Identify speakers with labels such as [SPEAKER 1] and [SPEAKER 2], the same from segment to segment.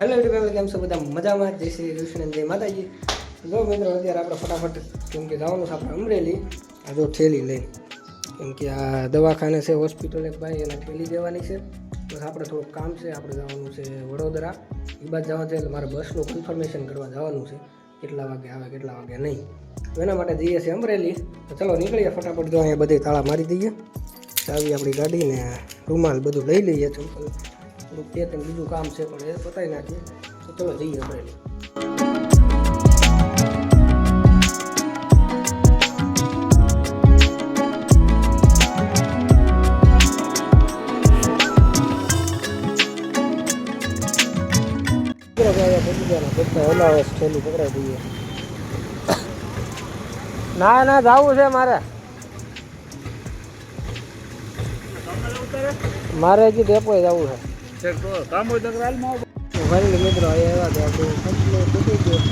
[SPEAKER 1] Hello
[SPEAKER 2] કેમ છો બધા? મજામાં? જય શ્રી કૃષ્ણ જય માતાજી. જો મિત્રો, અત્યારે આપણે ફટાફટ, કેમ કે જવાનું છે આપણે અમરેલી, આ જો થેલી લઈને. કેમ કે આ દવાખાને છે, હોસ્પિટલ એક ભાઈ, એને થેલી દેવાની છે. બસ આપણે થોડુંક કામ છે, આપણે જવાનું છે વડોદરા. એ બાદ જવાનું છે, એટલે મારે બસનું કન્ફર્મેશન કરવા જવાનું છે. કેટલા વાગે આવે, કેટલા વાગે નહીં. એના માટે જઈએ છીએ અમરેલી. તો ચલો નીકળીએ ફટાફટ, જો અહીંયા બધે તાળા મારી દઈએ. ચાવી આપણી ગાડીને રૂમાલ બધું લઈ લઈએ ચંપલ થોડુંક બે ત્રણ બીજું કામ છે, પણ એ પતાવી નાખીએ. તો ચલો જઈએ અમરેલી. બધા થેલી પકડાઈ દઈએ. ના ના જવું છે મારે. મારે હજી ડેપો જવું છે.
[SPEAKER 1] કામ તો હાલમાં આવો.
[SPEAKER 2] ફાઇનલી મિત્રો આવ્યા તો આપણું કંપની તૂટી ગયું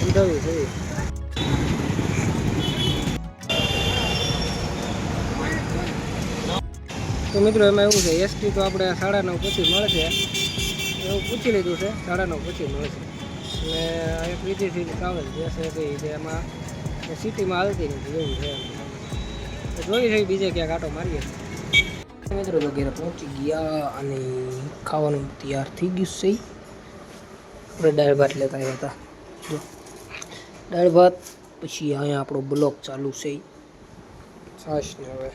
[SPEAKER 2] સમજાવી છે. તો મિત્રો એમાં એવું છે એસટી તો આપણે સાડા નવ પછી મળશે. એવું પૂછી લીધું છે સાડા નવ પછી મળશે. એક બીજી સીટ ટ્રાવેલ જે છે કે એમાં સિટીમાં હાલતી નથી, એવું છે જોઈ જોઈએ બીજે ક્યાંક આટો મારીએ. મિત્રો તો પહોંચી ગયા અને ખાવાનું તૈયાર થઈ ગયું છે. આપણે દાળ ભાત લેતા આવ્યા હતા. જો. દાળ ભાત, પછી અહીંયા આપણો બ્લોક ચાલુ છે. છાશ ને હવે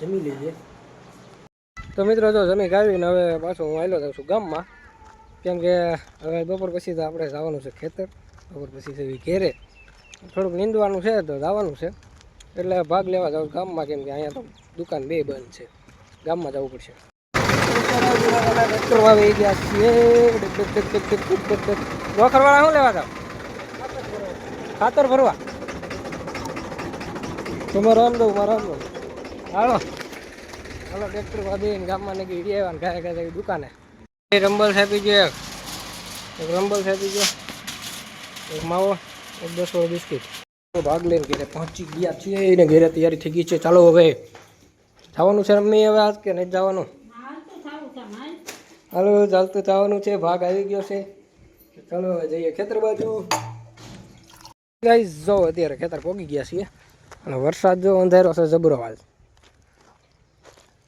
[SPEAKER 2] જમી લેજે. તો મિત્રો જો જમી ગાવીને હવે પાછો હું આવેલો છું ગામમાં. કેમ કે હવે બપોર પછી તો આપણે જવાનું છે ખેતર. બપોર પછી છે ઘેરે. થોડુંક નીંદવાનું છે તો જવાનું છે. એટલે ભાગ લેવા જાઉં ગામમાં, કેમ કે અહીંયા તો દુકાન બે બંધ છે. ગામમાં જવું પડશે. ટ્રેક્ટર વાવી ગયા છીએ. રોખરવાળા શું લેવા જાવ? ખાતર ભરવા. તમે રામ દઉં મારા રામ દઉં હાલો. હાલો, ટ્રેક્ટર વાવીને ગામમાં નીકળી ને ઘરે ઘરે દુકાને. રંબલ છાપી ગયો એક. એક રંબલ છાપી ગયો. એક માવો, એક દસ વાળો બિસ્કિટ ભાગ લઈને ઘેરે પહોંચી ગયા છીએ એને ઘરે તૈયારી થઈ ગઈ છે. ચાલો હવે જવાનું છે રમ્મી હવે આજ કે નહીં જવાનું? હાલો, ચાલતું જવાનું છે. ભાગ આવી ગયો છે. ચાલો, હવે જઈએ ખેતર બાજુ. ગાઈઝ જો અત્યારે ખેતર પોગી ગયા છીએ અને વરસાદ જો અંધારો છે, જબરો હાલ.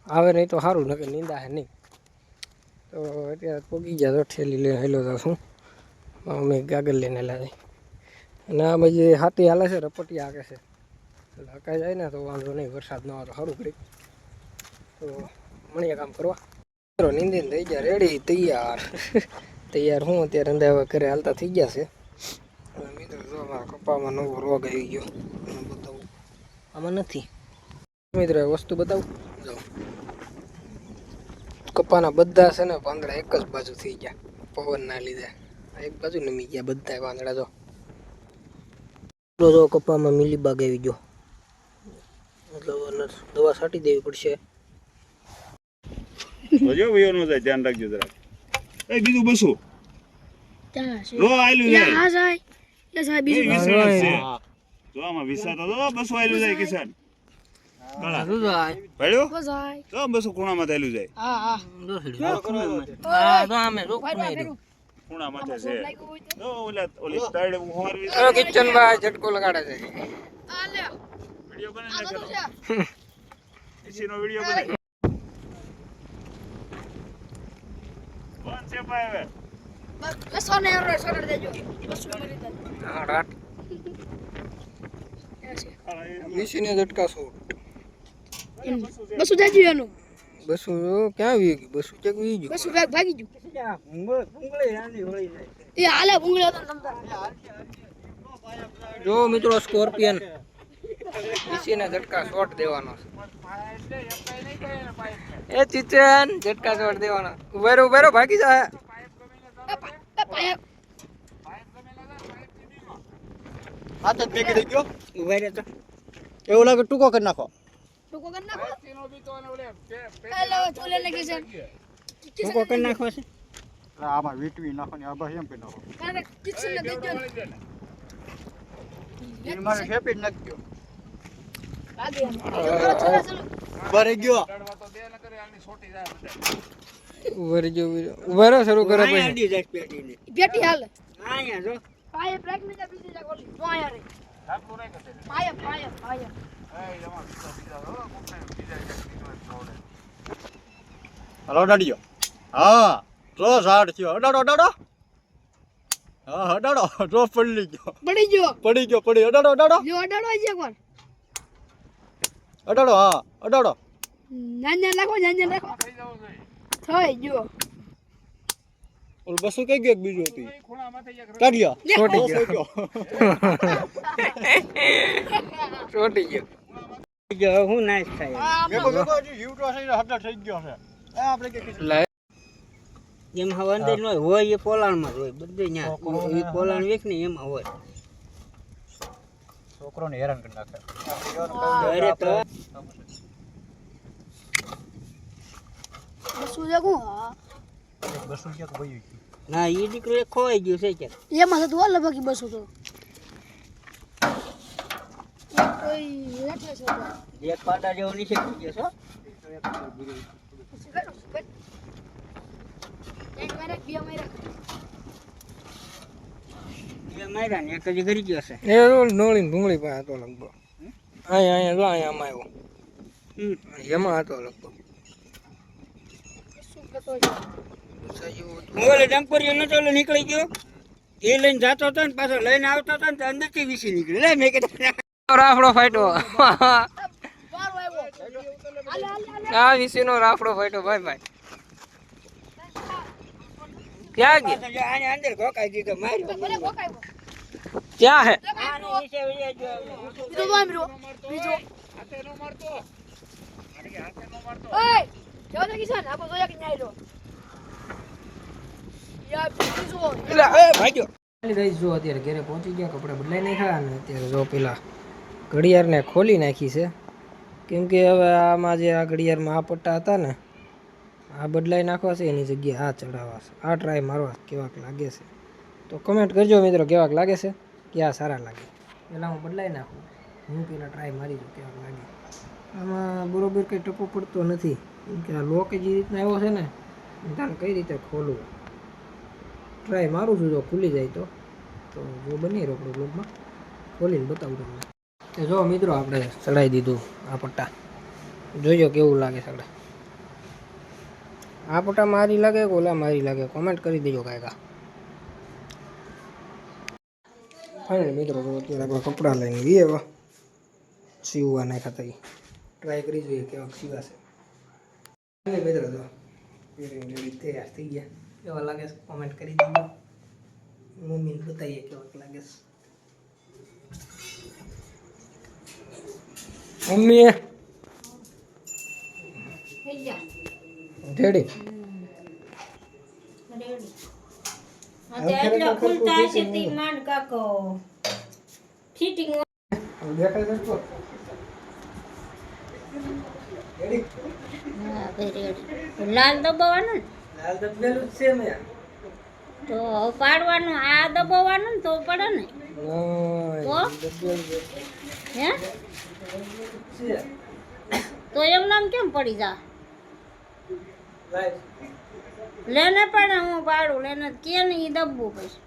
[SPEAKER 2] આવે નહીં તો સારું, નકર નીંદા હે નહીં. તો અત્યારે પોગી ગયા તો ઠેલી લઈને હેલો છું અમે ગાગર લઈને લાવી અને આ બધી હાથી હાલે છે રપટી હાકે છે. એટલે હકાઈ જાય ને તો વાંધો નહીં, વરસાદ ન આવે તો સારું કરી. તો મળીએ કામ કરવા. નીંદીને થઈ ગયા, રેડી, તૈયાર. તૈયાર હું અત્યારે અંદર હવે ઘરે હાલતા થઈ ગયા છે. મિત્રો, જો કપામાં નવો રોગ આવી ગયો. બતાવું. આમાં નથી. મિત્રો વસ્તુ બતાવું. કપાના બધા છે ને પાંદડા એક જ બાજુ થઈ ગયા પવનના લીધે. એક બાજુ નમી ગયા બધા પાંદડા જો. જો જો કપામાં મિલીબાગ આવી ગયો. મતલબ દવા છાંટી દેવી પડશે.
[SPEAKER 1] જોજો વયો નો જાય ધ્યાન રાખજો જરા એ બીજું બસું. આયલું
[SPEAKER 3] યા હા સાહેબ યા સાહેબ બીજું.
[SPEAKER 1] વિશ્વાસ છે. જો આમાં વિશ્વાસ તો જો આયલું જાય કિસાન.
[SPEAKER 2] ઝટકો લગાડે છે
[SPEAKER 3] આ લે
[SPEAKER 1] વિડિયો બને
[SPEAKER 3] આ
[SPEAKER 1] ને
[SPEAKER 3] તો
[SPEAKER 1] કરો
[SPEAKER 3] છે
[SPEAKER 1] એસીનો વિડિયો બને કોણ છે ભાઈ હવે
[SPEAKER 3] બસ બસ સોને રો સોને દેજો બસ મરી દે
[SPEAKER 2] હા રાત
[SPEAKER 3] યા છે
[SPEAKER 2] વીસી ને ઝટકા સૂટ
[SPEAKER 3] બસ દેજો એનું.
[SPEAKER 2] બસુ ક્યાં વી ગયું બસુ ચેક વી ગયું?
[SPEAKER 3] બસ ભાગ ભાગી ગયું. એ હાલે ભૂંગળે તો તમતા
[SPEAKER 2] જો મિત્રો સ્કોર્પિયન. વીસી ને ઝટકા શોટ દેવાનો છે. એ ચિચન ઝટકા શોટ દેવાનો. ઉભેરો ઉભેરો ભાગી જાય
[SPEAKER 3] એ પા- એ પાયા
[SPEAKER 4] હાથ જ ભેગી થઈ ગયો
[SPEAKER 2] ઊભા રહે તો.
[SPEAKER 4] એવું લાગે ટૂંકો કરી નાખો.
[SPEAKER 3] ટૂંકો કરી નાખો. લાગી છે.
[SPEAKER 2] ટૂંકો કરી છે?
[SPEAKER 4] આમાં વીટવી નાખવાની આ ભાઈ એમ નાખો.
[SPEAKER 3] કિચન
[SPEAKER 4] મારે જ. ભરી ગયો.
[SPEAKER 1] તો કરે જાય
[SPEAKER 2] શરૂ કરો
[SPEAKER 3] પેટી હાલ.
[SPEAKER 4] આયા જો.
[SPEAKER 3] પાયે પ્રેગ્નન્ટ બીજી જગ્યા ઓલી. જો આયા રે. પાયે, પાયે, પાયે.
[SPEAKER 4] હાલો અડાડ્યો. હા તો સાડ થયો. અડાડો અડાડો. હા અડાડો. તો પડી ગયો.
[SPEAKER 3] પડી ગયો.
[SPEAKER 4] પડી ગયો પડી અડાડો અડાડો.
[SPEAKER 3] જો અડાડો છે એકવાર.
[SPEAKER 4] અડાડો હા અડાડો.
[SPEAKER 3] નાન નાન રાખો નાન નાન રાખો
[SPEAKER 1] થઈ જવું જોઈએ.
[SPEAKER 3] થઈ ગયો.
[SPEAKER 4] ઓલ બસું કઈ ગયું એક બીજું હતું?
[SPEAKER 1] ખૂણામાંથી એક
[SPEAKER 4] કાઢ્યો
[SPEAKER 2] છોટી ગયો.
[SPEAKER 4] ગયો
[SPEAKER 5] હું નાશ થાય.
[SPEAKER 3] આમ
[SPEAKER 4] ભેગો ભેગો હજી જીવતો હશે ને થઈ ગયો છે એ આપણે કે
[SPEAKER 5] જેમ હવે અંદર હોય હોય એ પોલાણમાં જ હોય બધે ત્યાં એ પોલાણ વેખ ને એમાં હોય.
[SPEAKER 4] છોકરોને હેરાન કરી નાખે.
[SPEAKER 5] અરે તો.
[SPEAKER 3] શું છે હા.
[SPEAKER 4] બસું ક્યાંક વયું ગયું.
[SPEAKER 5] ના એ દીકરો એક ખોવાઈ ગયું છે કે
[SPEAKER 3] એમાં તો ઓલ બાકી બસો તો. એક.
[SPEAKER 5] પાટા જેવો નીચે થઈ ગયો છો નીકળી ગયો. એ લઈને જતો હતો ને પાછો લઈને આવતો હતો ને તો અંદરથી વીસી નીકળી લે મેં કીધું
[SPEAKER 2] રાફડો ફાટ્યો
[SPEAKER 3] આ
[SPEAKER 2] આ વિશેનો રાફડો ફાટ્યો ભાઈ ભાઈ ક્યાં ગઈ
[SPEAKER 5] આને અંદર ઘોકાઈ દીધો માર્યો
[SPEAKER 2] ક્યાં હે
[SPEAKER 5] ગયો.
[SPEAKER 3] બીજો તો બીજો
[SPEAKER 1] હાથે નો મારતો. હાથે નો મારતો.
[SPEAKER 3] ઓય જવા દે કિશન આપો જોયા કે ન્યાય લો યા બીજો
[SPEAKER 2] એટલે એ ભાગ્યો ગઈ જો અત્યારે ઘરે પહોંચી ગયા કપડા બદલાઈ નાખ્યા અને અત્યારે જો પેલા ઘડિયાળને ખોલી નાખી છે. કેમ કે હવે આમાં જે આ ઘડિયાળમાં આ પટ્ટા હતા ને, આ બદલાઈ નાખવા છે, એની જગ્યાએ આ ચડાવવા છે. આ ટ્રાય મારવા કેવાક લાગે છે. તો કમેન્ટ કરજો મિત્રો, કેવાક લાગે છે કે આ સારા લાગે. પહેલાં હું બદલાઈ નાખું. હું પેલા ટ્રાય મારી દઉં કેવાક લાગે. આમાં બરોબર કંઈ ટપો પડતો નથી. કેમ આ લોક જે રીતના આવ્યો છે ને તાને કઈ રીતે ખોલવું? ટ્રાય મારું છું, જો ખુલી જાય તો. તો જો બની રોકડો બ્લોગમાં ખોલીને બતાવું તમને. તો જો મિત્રો આપણે ચડાવી દીધું આ પટ્ટા. જોજો કેવું લાગે સગડા આ પટ્ટા મારી લાગે કે ઓલા મારી લાગે? કોમેન્ટ કરી દેજો કાંઈક ફાઇનલ મિત્રો, તો અત્યારે આપણે કપડાં લઈને ગઈએ હવે. સીવવા નાખ્યા હતા ટ્રાય કરી જોઈએ કેવા સીવાશે મિત્રો, તો તૈયાર થઈ ગયા. કેવા લાગે કોમેન્ટ કરી દીધો મમ્મીને બતાવીએ કેવા લાગે છે. મમ્મી
[SPEAKER 3] થઈ
[SPEAKER 2] રેડી?
[SPEAKER 6] લાલ દબાવવાનું ને?
[SPEAKER 2] લાલ દબેલું છે મેં
[SPEAKER 6] તો પાડવાનું આ દબાવવાનું ને તો પડે ને? હે? તો એમ નામ કેમ પડી જા? લેને પણ હું પાડું લેને કે નહીં દબવું પછી.